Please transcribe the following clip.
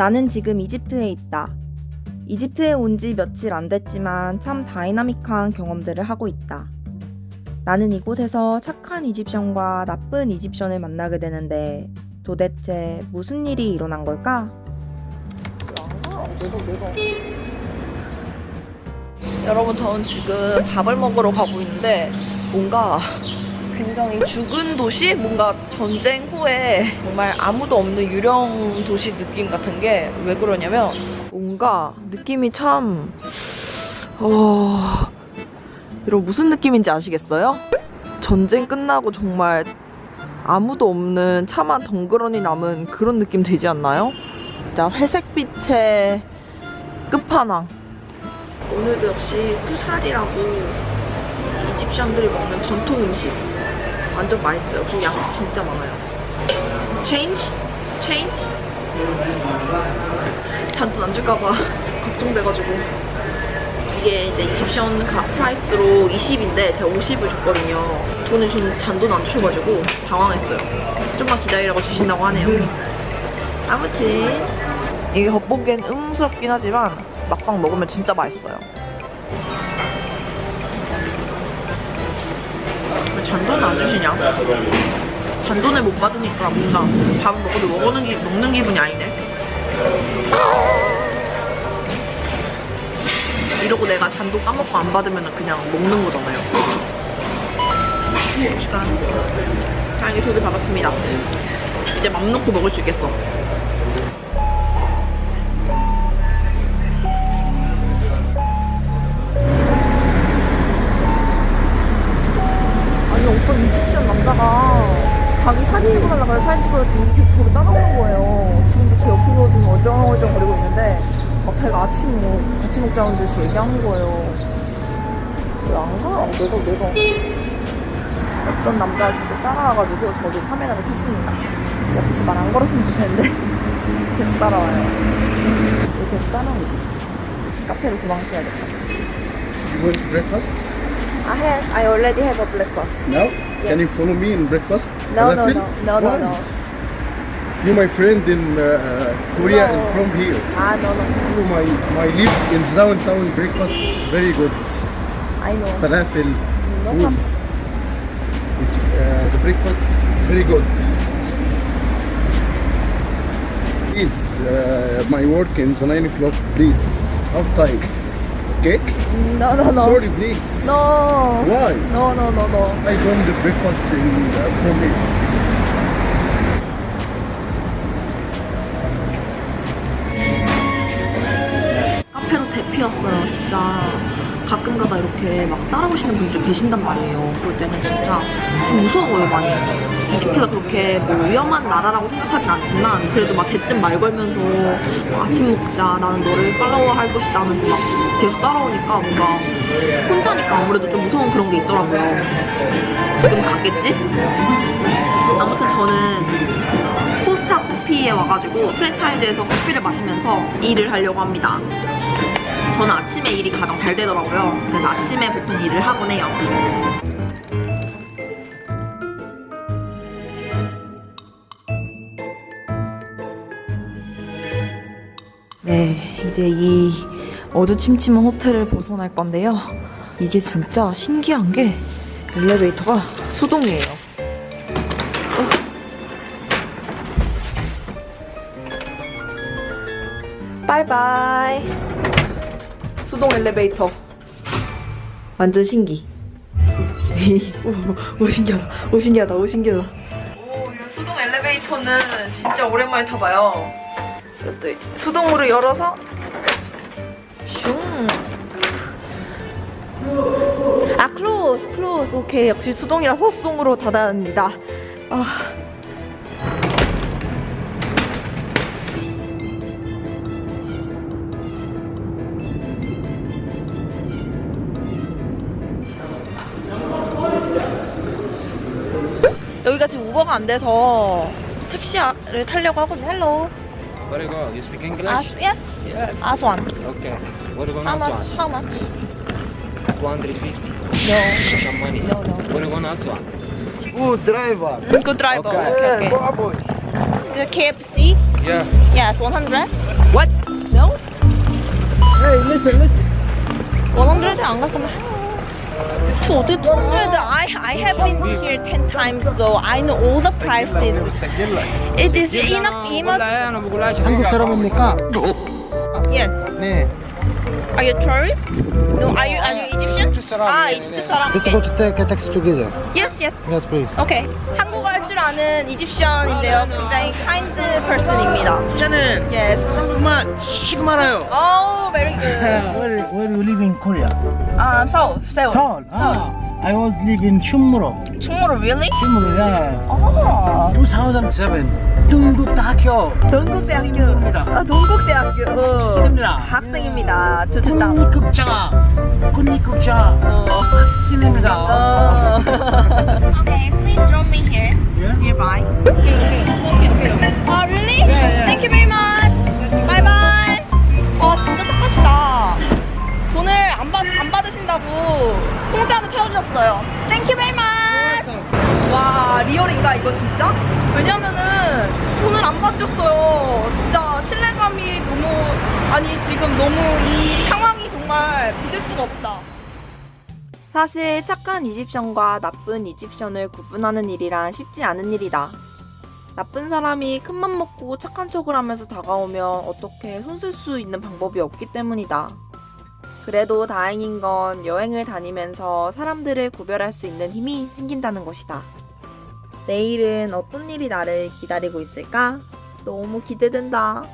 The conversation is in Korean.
나는 지금 이집트에 있다. 이집트에 온 지 며칠 안 됐지만 참 다이나믹한 경험들을 하고 있다. 나는 이곳에서 착한 이집션과 나쁜 이집션을 만나게 되는데 도대체 무슨 일이 일어난 걸까? 여러분 저는 지금 밥을 먹으러 가고 있는데 뭔가 굉장히 죽은 도시? 뭔가 전쟁 후에 정말 아무도 없는 유령 도시 느낌 같은 게 왜 그러냐면 뭔가 느낌이 참... 어... 여러분 무슨 느낌인지 아시겠어요? 전쟁 끝나고 정말 아무도 없는 차만 덩그러니 남은 그런 느낌 되지 않나요? 진짜 회색빛의 끝판왕 오늘도 역시 쿠살이라고 이집션들이 먹는 전통 음식 완전 맛있어요. 그리고 양 진짜 많아요. 체인지? 체인지? 잔돈 안 줄까봐 걱정돼가지고 이게 이제 이집션 가 프라이스로 20인데 제가 50을 줬거든요. 돈을 저는 잔돈 안 주셔가지고 당황했어요. 좀만 기다리라고 주신다고 하네요. 아무튼 이게 겉보기엔 음스럽긴 하지만 막상 먹으면 진짜 맛있어요. 왜 잔돈을 안 주시냐? 잔돈을 못 받으니까 뭔가 밥을 먹어도 먹는, 기, 먹는 기분이 아니네. 이러고 내가 잔돈 까먹고 안 받으면 그냥 먹는 거잖아요. 봅시다. 다행히 소리 받았습니다. 이제 맘 놓고 먹을 수 있겠어. 막 자기가 아침 뭐 같이 먹자는 듯이 얘기하는 거예요. 왜 안 가? 내가 내가 어떤 남자가 계속 따라와가지고 저도 카메라를 켰습니다. 옆에서 말 안 걸었으면 좋겠는데 계속 따라와요. 왜 계속 따라오지? 카페로 도망쳐야겠다. You want breakfast? I have, I already have a breakfast. Now? Can you follow me in breakfast? No, no, no, no, no, no. You my friend in uh, Korea No. and from here. Ah, no, no. You my my live in downtown breakfast very good. I know. Falafel No food. Uh, the breakfast very good. Please, uh, my work in the nine o'clock. Please, Half time. Okay? No, no, no. Sorry, please. No. Why? No, no, no, no. I don't the breakfast in uh, from here. 진짜. 가끔 가다 이렇게 막 따라오시는 분들 계신단 말이에요. 그럴 때는 진짜 좀 무서워요, 많이. 이집트가 그렇게 뭐 위험한 나라라고 생각하진 않지만 그래도 막 대뜸 말 걸면서 뭐 아침 먹자, 나는 너를 팔로워 할 것이다 하면서 막 계속 따라오니까 뭔가 혼자니까 아무래도 좀 무서운 그런 게 있더라고요. 지금 갔겠지? 아무튼 저는 포스타 커피에 와가지고 프랜차이즈에서 커피를 마시면서 일을 하려고 합니다. 저는 아침에 일이 가장 잘 되더라고요. 그래서 아침에 보통 일을 하곤 해요. 네, 이제 이 어두침침한 호텔을 벗어날 건데요. 이게 진짜 신기한 게 엘리베이터가 수동이에요. 바이바이. 수동 엘리베이터. 완전 신기. 오, 오 신기하다. 오 신기하다. 오 신기하다. 오 이런 수동 엘리베이터는 진짜 오랜만에 타봐요. 이것도 수동으로 열어서 슝. 아 클로스 클로스 오케이 역시 수동이라서 수동으로 닫아합니다. 아. 여기가 지금 우버가 안 돼서 택시를 타려고 하거든요. 헬로. Where you go? You speak English? 아, yes. Yes. 아스완. Okay. Where you going How much? Aswan? How much? 250. No. Some money. No, no. Where you going Aswan? Good driver. Good driver. Okay. Okay, okay. Aboard. The KFC. Yeah. Yes, 100. What? No? Hey, listen, listen. 100에 안 갈 거면 so I, I have been here 10 times so I know all the prices it is enough enough 한국 사람입니까? yes 네 Are you tourist? No, are you are you Egyptian? 아, 이집트 사람. Let's go to take a taxi together. Yes, yes. Yes, please. Okay. 한국어 줄 아는 이집션인데요. 굉장히 kind person입니다. 저는 Yes. 한국말 시금 알아요. Oh, very good. where, where you live in Korea? Um, Seoul, Seoul. Seoul. Ah, I was live in Chungmuro. 충무로 really? Chungmuro, yeah. 어. 2007. 동국대학교. 동국대학교. 아, 동국대학교. 학생입니다. 학생입니다. 두두다. 국립국자. 국립국자. 어. 학생입니다. 어. okay, please drop me here. Yeah? Nearby. Oh, really? Thank you very much. Bye bye. 와, 진짜 착하시다. 돈을 안, 받, 안 받으신다고 공짜로 태워주셨어요. Thank you very much. 와, 리얼인가, 이거 진짜? 왜냐면은 돈을 안 받으셨어요. 진짜 신뢰감이 너무, 아니, 지금 너무 이 상황이 정말 믿을 수가 없다. 사실 착한 이집션과 나쁜 이집션을 구분하는 일이란 쉽지 않은 일이다. 나쁜 사람이 큰맘 먹고 착한 척을 하면서 다가오면 어떻게 손쓸 수 있는 방법이 없기 때문이다. 그래도 다행인 건 여행을 다니면서 사람들을 구별할 수 있는 힘이 생긴다는 것이다. 내일은 어떤 일이 나를 기다리고 있을까? 너무 기대된다.